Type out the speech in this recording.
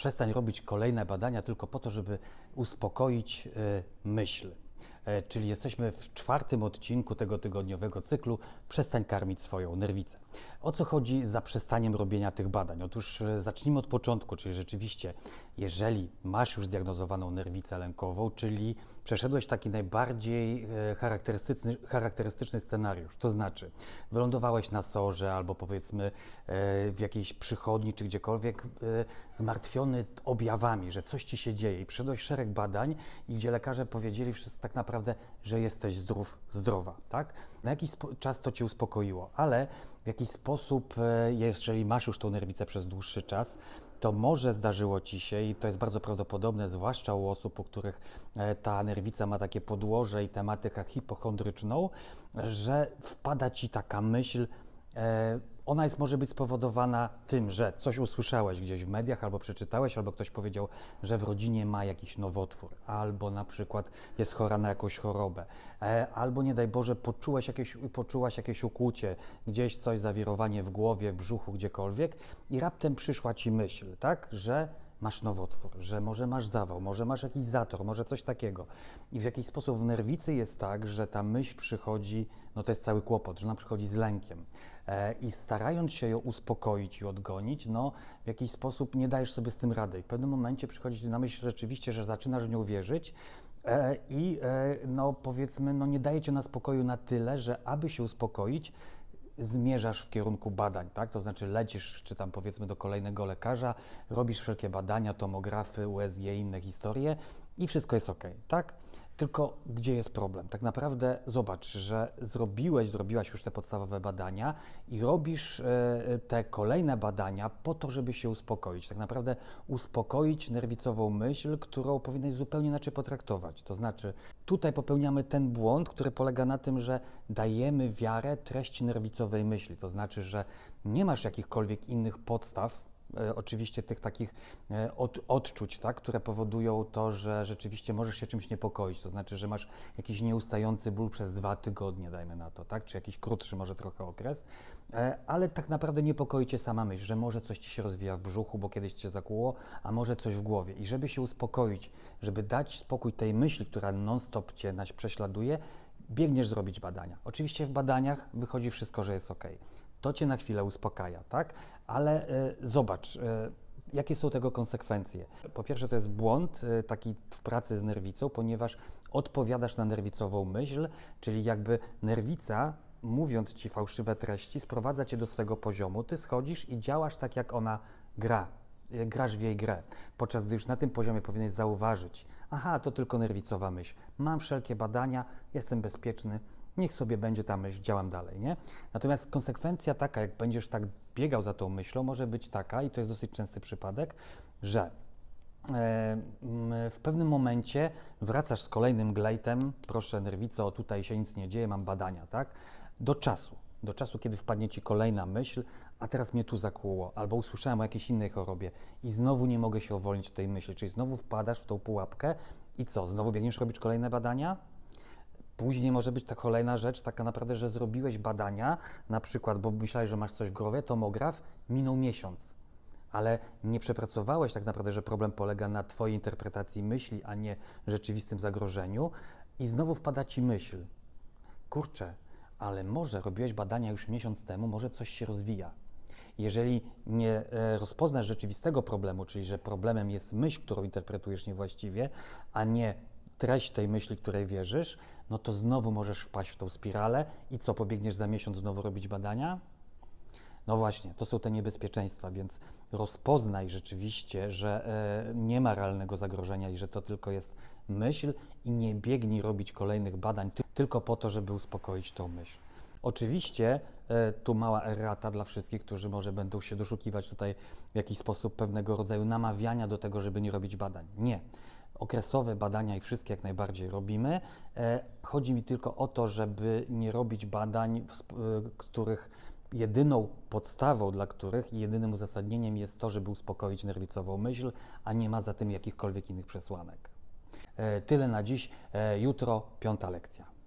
przestań robić kolejne badania tylko po to, żeby uspokoić y, myśl. E, Czyli jesteśmy w czwartym odcinku tego tygodniowego cyklu Przestań karmić swoją nerwicę. O co chodzi za przestaniem robienia tych badań? Otóż e, zacznijmy od początku, czyli rzeczywiście, jeżeli masz już zdiagnozowaną nerwicę lękową, czyli przeszedłeś taki najbardziej e, charakterystyczny, charakterystyczny scenariusz, to znaczy wylądowałeś na sorze albo powiedzmy e, w jakiejś przychodni czy gdziekolwiek zmartwiony objawami, że coś ci się dzieje i przeszedłeś szereg badań i gdzie lekarze powiedzieli wszyscy tak naprawdę, że jesteś zdrów, zdrowa, tak? Na jakiś czas to cię uspokoiło, ale w jakiś sposób, e, jeżeli masz już tą nerwicę przez dłuższy czas, to może zdarzyło ci się i to jest bardzo prawdopodobne, zwłaszcza u osób, u których e, ta nerwica ma takie podłoże i tematykę hipochondryczną, że wpada ci taka myśl, e, ona jest może być spowodowana tym, że coś usłyszałeś gdzieś w mediach, albo przeczytałeś, albo ktoś powiedział, że w rodzinie ma jakiś nowotwór, albo na przykład jest chora na jakąś chorobę, e, albo nie daj Boże, poczułeś jakieś, poczułaś jakieś ukłucie, gdzieś coś, zawirowanie w głowie, w brzuchu, gdziekolwiek, i raptem przyszła ci myśl, tak, że masz nowotwór, że może masz zawał, może masz jakiś zator, może coś takiego. I w jakiś sposób w nerwicy jest tak, że ta myśl przychodzi, no to jest cały kłopot, że ona przychodzi z lękiem. E, I starając się ją uspokoić i odgonić, no w jakiś sposób nie dajesz sobie z tym rady. I w pewnym momencie przychodzi na myśl rzeczywiście, że zaczynasz w nią wierzyć, E, I e, no powiedzmy, no nie daje cię na spokoju na tyle, że aby się uspokoić, zmierzasz w kierunku badań, tak? To znaczy lecisz, czy tam powiedzmy do kolejnego lekarza, robisz wszelkie badania, tomografy, USG, inne historie i wszystko jest ok, tak? Tylko gdzie jest problem? Tak naprawdę zobacz, że zrobiłeś, zrobiłaś już te podstawowe badania i robisz e, te kolejne badania po to, żeby się uspokoić. Tak naprawdę uspokoić nerwicową myśl, którą powinnaś zupełnie inaczej potraktować. To znaczy, tutaj popełniamy ten błąd, który polega na tym, że dajemy wiarę treści nerwicowej myśli. To znaczy, że nie masz jakichkolwiek innych podstaw, e, oczywiście tych takich e, od, odczuć, tak, które powodują to, że rzeczywiście możesz się czymś niepokoić. To znaczy, że masz jakiś nieustający ból przez dwa tygodnie, dajmy na to, tak, czy jakiś krótszy może trochę okres, e, ale tak naprawdę niepokoi cię sama myśl, że może coś ci się rozwija w brzuchu, bo kiedyś cię zakłuło, a może coś w głowie. I żeby się uspokoić, żeby dać spokój tej myśli, która non-stop cię naś prześladuje, biegniesz zrobić badania. Oczywiście w badaniach wychodzi wszystko, że jest ok. To cię na chwilę uspokaja, tak? Ale e, zobacz, e, jakie są tego konsekwencje. Po pierwsze, to jest błąd e, taki w pracy z nerwicą, ponieważ odpowiadasz na nerwicową myśl, czyli jakby nerwica, mówiąc ci fałszywe treści, sprowadza cię do swego poziomu. Ty schodzisz i działasz tak, jak ona gra grasz w jej grę, podczas gdy już na tym poziomie powinieneś zauważyć, aha, to tylko nerwicowa myśl, mam wszelkie badania, jestem bezpieczny, niech sobie będzie ta myśl, działam dalej, nie? Natomiast konsekwencja taka, jak będziesz tak biegał za tą myślą, może być taka, i to jest dosyć częsty przypadek, że e, mm, w pewnym momencie wracasz z kolejnym glejtem, proszę nerwico, tutaj się nic nie dzieje, mam badania, tak? Do czasu, do czasu, kiedy wpadnie Ci kolejna myśl, a teraz mnie tu zakłuło, albo usłyszałem o jakiejś innej chorobie i znowu nie mogę się uwolnić w tej myśli, czyli znowu wpadasz w tą pułapkę i co, znowu biegniesz robić kolejne badania? Później może być ta kolejna rzecz, taka naprawdę, że zrobiłeś badania, na przykład, bo myślałeś, że masz coś w głowie, tomograf, minął miesiąc, ale nie przepracowałeś tak naprawdę, że problem polega na Twojej interpretacji myśli, a nie rzeczywistym zagrożeniu. I znowu wpada Ci myśl, kurczę, ale może robiłeś badania już miesiąc temu, może coś się rozwija. Jeżeli nie e, rozpoznasz rzeczywistego problemu, czyli że problemem jest myśl, którą interpretujesz niewłaściwie, a nie treść tej myśli, której wierzysz, no to znowu możesz wpaść w tą spiralę i co, pobiegniesz za miesiąc znowu robić badania? No właśnie, to są te niebezpieczeństwa, więc rozpoznaj rzeczywiście, że e, nie ma realnego zagrożenia i że to tylko jest myśl i nie biegnij robić kolejnych badań ty, tylko po to, żeby uspokoić tą myśl. Oczywiście e, tu mała errata dla wszystkich, którzy może będą się doszukiwać tutaj w jakiś sposób pewnego rodzaju namawiania do tego, żeby nie robić badań. Nie. Okresowe badania i wszystkie jak najbardziej robimy. E, chodzi mi tylko o to, żeby nie robić badań, e, których jedyną podstawą, dla których i jedynym uzasadnieniem jest to, żeby uspokoić nerwicową myśl, a nie ma za tym jakichkolwiek innych przesłanek. E, Tyle na dziś. Jutro piąta lekcja.